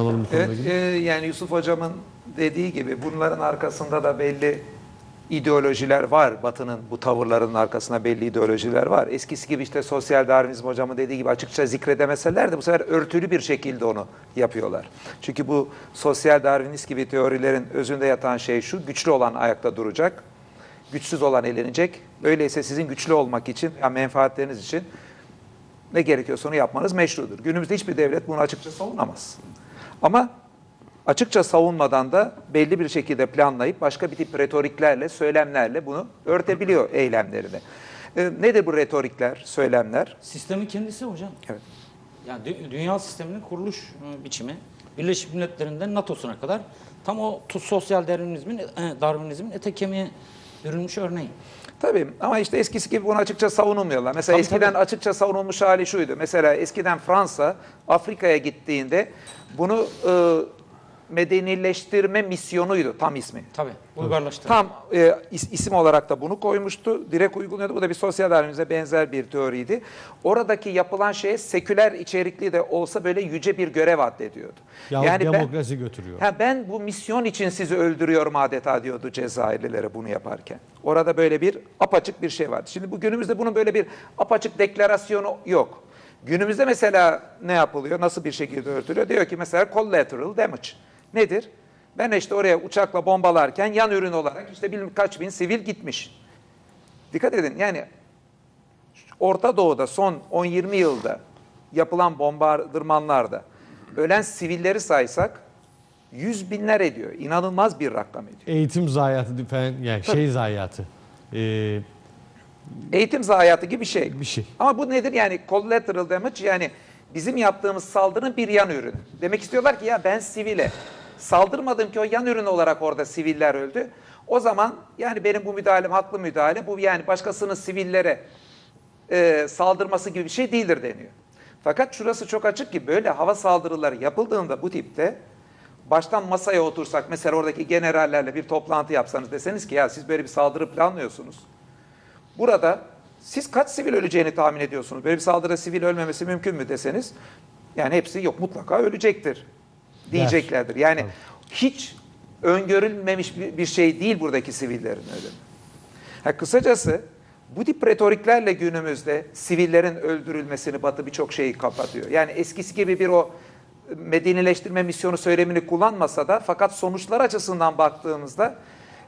Alalım Evet, e, yani Yusuf Hocam'ın dediği gibi bunların arkasında da belli ideolojiler var. Batı'nın bu tavırlarının arkasında belli ideolojiler var. Eskisi gibi işte sosyal darwinizm hocamın dediği gibi açıkça zikredemeseler de bu sefer örtülü bir şekilde onu yapıyorlar. Çünkü bu sosyal darwinist gibi teorilerin özünde yatan şey şu, güçlü olan ayakta duracak, güçsüz olan elenecek. Öyleyse sizin güçlü olmak için, yani menfaatleriniz için ne gerekiyorsa onu yapmanız meşrudur. Günümüzde hiçbir devlet bunu açıkça savunamaz. Ama açıkça savunmadan da belli bir şekilde planlayıp başka bir tip retoriklerle, söylemlerle bunu örtebiliyor eylemlerini. E, nedir bu retorikler, söylemler? Sistemin kendisi hocam. Evet. Yani dü- dünya sisteminin kuruluş e, biçimi Birleşmiş Milletler'den NATO'suna kadar tam o sosyal darwinizmin, e, darwinizmin ete kemiğe bürünmüş örneği. Tabii ama işte eskisi gibi bunu açıkça savunulmuyorlar. Mesela Tabii, eskiden tabii. açıkça savunulmuş hali şuydu. Mesela eskiden Fransa Afrika'ya gittiğinde bunu e, medenileştirme misyonuydu tam ismi. Tabii. Uygarlaştı. Tam e, is- isim olarak da bunu koymuştu. Direkt uyguluyordu. Bu da bir sosyal darwinize benzer bir teoriydi. Oradaki yapılan şeye seküler içerikli de olsa böyle yüce bir görev addediyordu. Yahut ben- demokrasi götürüyor. Ha, ben bu misyon için sizi öldürüyorum adeta diyordu Cezayirlilere bunu yaparken. Orada böyle bir apaçık bir şey vardı. Şimdi bu günümüzde bunun böyle bir apaçık deklarasyonu yok. Günümüzde mesela ne yapılıyor? Nasıl bir şekilde örtülüyor? Diyor ki mesela collateral damage. Nedir? Ben işte oraya uçakla bombalarken yan ürün olarak işte bilmem kaç bin sivil gitmiş. Dikkat edin yani Orta Doğu'da son 10-20 yılda yapılan bombardırmanlarda ölen sivilleri saysak yüz binler ediyor. İnanılmaz bir rakam ediyor. Eğitim zayiatı falan yani şey zayiatı. Ee, Eğitim zayiatı gibi bir şey. bir şey. Ama bu nedir? Yani collateral damage yani bizim yaptığımız saldırının bir yan ürünü. Demek istiyorlar ki ya ben sivile saldırmadım ki o yan ürün olarak orada siviller öldü. O zaman yani benim bu müdahalem haklı müdahale. Bu yani başkasının sivillere e, saldırması gibi bir şey değildir deniyor. Fakat şurası çok açık ki böyle hava saldırıları yapıldığında bu tipte baştan masaya otursak mesela oradaki generallerle bir toplantı yapsanız deseniz ki ya siz böyle bir saldırı planlıyorsunuz. Burada siz kaç sivil öleceğini tahmin ediyorsunuz? Böyle bir saldırıda sivil ölmemesi mümkün mü deseniz yani hepsi yok mutlaka ölecektir diyeceklerdir. Yani hiç öngörülmemiş bir şey değil buradaki sivillerin ölümü. Ha, kısacası bu tip retoriklerle günümüzde sivillerin öldürülmesini Batı birçok şeyi kapatıyor. Yani eskisi gibi bir o medenileştirme misyonu söylemini kullanmasa da fakat sonuçlar açısından baktığımızda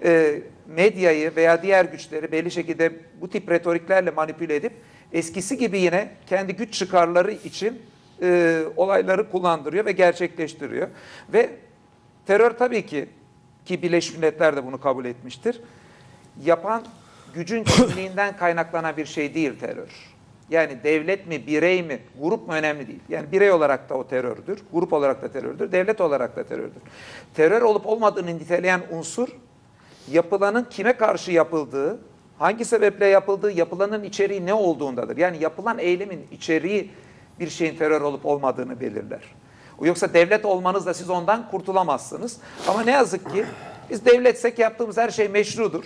e, medyayı veya diğer güçleri belli şekilde bu tip retoriklerle manipüle edip eskisi gibi yine kendi güç çıkarları için e, olayları kullandırıyor ve gerçekleştiriyor. Ve terör tabii ki ki Birleşmiş Milletler de bunu kabul etmiştir. Yapan gücün kimliğinden kaynaklanan bir şey değil terör. Yani devlet mi, birey mi, grup mu önemli değil. Yani birey olarak da o terördür, grup olarak da terördür, devlet olarak da terördür. Terör olup olmadığını niteleyen unsur yapılanın kime karşı yapıldığı, hangi sebeple yapıldığı, yapılanın içeriği ne olduğundadır. Yani yapılan eylemin içeriği bir şeyin terör olup olmadığını belirler. Yoksa devlet olmanızla siz ondan kurtulamazsınız. Ama ne yazık ki biz devletsek yaptığımız her şey meşrudur.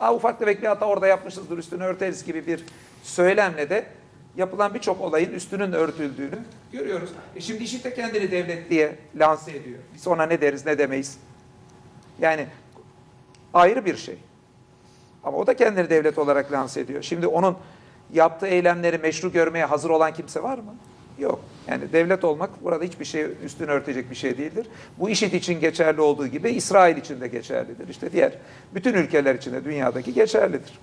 Aa, ufak tefek bir hata orada yapmışızdır üstünü örteriz gibi bir söylemle de yapılan birçok olayın üstünün örtüldüğünü görüyoruz. E şimdi IŞİD de kendini devlet diye lanse ediyor. Biz ona ne deriz ne demeyiz. Yani ayrı bir şey. Ama o da kendini devlet olarak lanse ediyor. Şimdi onun yaptığı eylemleri meşru görmeye hazır olan kimse var mı? Yok. Yani devlet olmak burada hiçbir şey üstünü örtecek bir şey değildir. Bu IŞİD için geçerli olduğu gibi İsrail için de geçerlidir. İşte diğer bütün ülkeler için de dünyadaki geçerlidir.